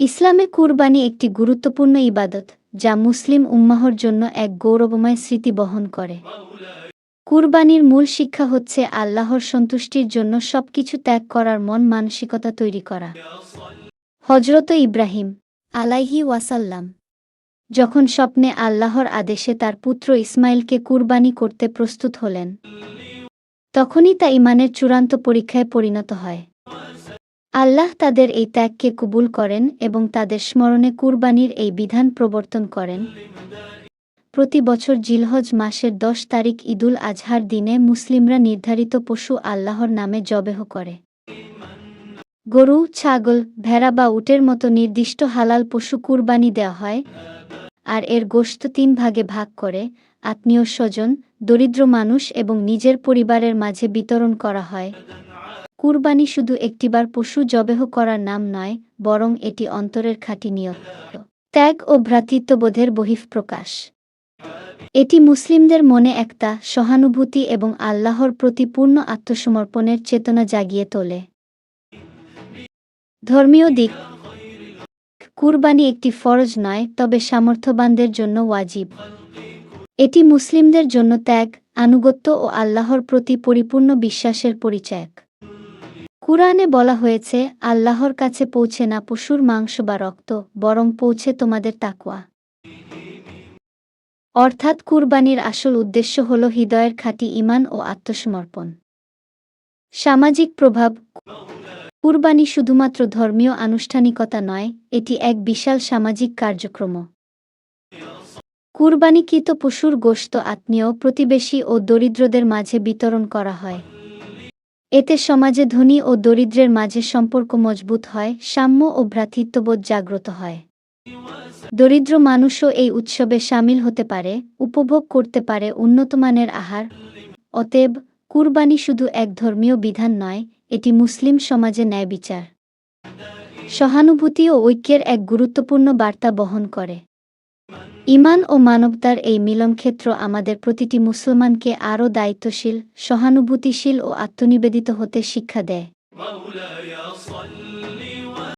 ইসলামে কুরবানি একটি গুরুত্বপূর্ণ ইবাদত, যা মুসলিম উম্মাহর জন্য এক গৌরবময় স্মৃতি বহন করে। কুরবানির মূল শিক্ষা হচ্ছে আল্লাহর সন্তুষ্টির জন্য সবকিছু ত্যাগ করার মন মানসিকতা তৈরি করা। হজরত ইব্রাহিম আলাইহি ওয়াসাল্লাম যখন স্বপ্নে আল্লাহর আদেশে তার পুত্র ইসমাইলকে কুরবানি করতে প্রস্তুত হলেন, তখনই তা ইমানের চূড়ান্ত পরীক্ষায় পরিণত হয়। আল্লাহ তাদের এই ত্যাগকে কবুল করেন এবং তাদের স্মরণে কুরবানির এই বিধান প্রবর্তন করেন। প্রতি বছর জিলহজ মাসের দশ তারিখ ঈদুল আজহার দিনে মুসলিমরা নির্ধারিত পশু আল্লাহর নামে জবেহ করে। গরু, ছাগল, ভেড়া বা উটের মতো নির্দিষ্ট হালাল পশু কুরবানি দেওয়া হয় আর এর গোশত তিন ভাগে ভাগ করে আত্মীয় স্বজন, দরিদ্র মানুষ এবং নিজের পরিবারের মাঝে বিতরণ করা হয়। কুরবানি শুধু একটিবার পশু জবেহ করার নাম নয়, বরং এটি অন্তরের খাঁটি নিয়ত। ত্যাগ ও ভ্রাতৃত্ববোধের বহিঃপ্রকাশ। এটি মুসলিমদের মনে একটা সহানুভূতি এবং আল্লাহর প্রতি পূর্ণ আত্মসমর্পণের চেতনা জাগিয়ে তোলে। ধর্মীয় দিক। কুরবানি একটি ফরজ নয়, তবে সামর্থ্যবানদের জন্য ওয়াজিব। এটি মুসলিমদের জন্য ত্যাগ, আনুগত্য ও আল্লাহর প্রতি পরিপূর্ণ বিশ্বাসের পরিচায়ক কুরআনে বলা হয়েছে, আল্লাহর কাছে পৌঁছে না পশুর মাংস বা রক্ত, বরং পৌঁছে তোমাদের তাকুয়া অর্থাৎ কুরবানির আসল উদ্দেশ্য হল হৃদয়ের খাঁটি ইমান ও আত্মসমর্পণ। সামাজিক প্রভাব। কুরবানি শুধুমাত্র ধর্মীয় আনুষ্ঠানিকতা নয়, এটি এক বিশাল সামাজিক কার্যক্রম কুরবানিকৃত পশুর গোশত আত্মীয়, প্রতিবেশী ও দরিদ্রদের মাঝে বিতরণ করা হয়। এতে সমাজে ধনী ও দরিদ্রের মাঝে সম্পর্ক মজবুত হয়, সাম্য ও ভ্রাতৃত্ববোধ জাগ্রত হয়। দরিদ্র মানুষও এই উৎসবে সামিল হতে পারে, উপভোগ করতে পারে উন্নতমানের আহার। অতএব, কুরবানি শুধু এক ধর্মীয় বিধান নয়, এটি মুসলিম সমাজে ন্যায় বিচার সহানুভূতি ও ঐক্যের এক গুরুত্বপূর্ণ বার্তা বহন করে। ইমান ও মানবতার এই মিলনক্ষেত্র আমাদের প্রতিটি মুসলমানকে আরও দায়িত্বশীল, সহানুভূতিশীল ও আত্মনিবেদিত হতে শিক্ষা দেয়।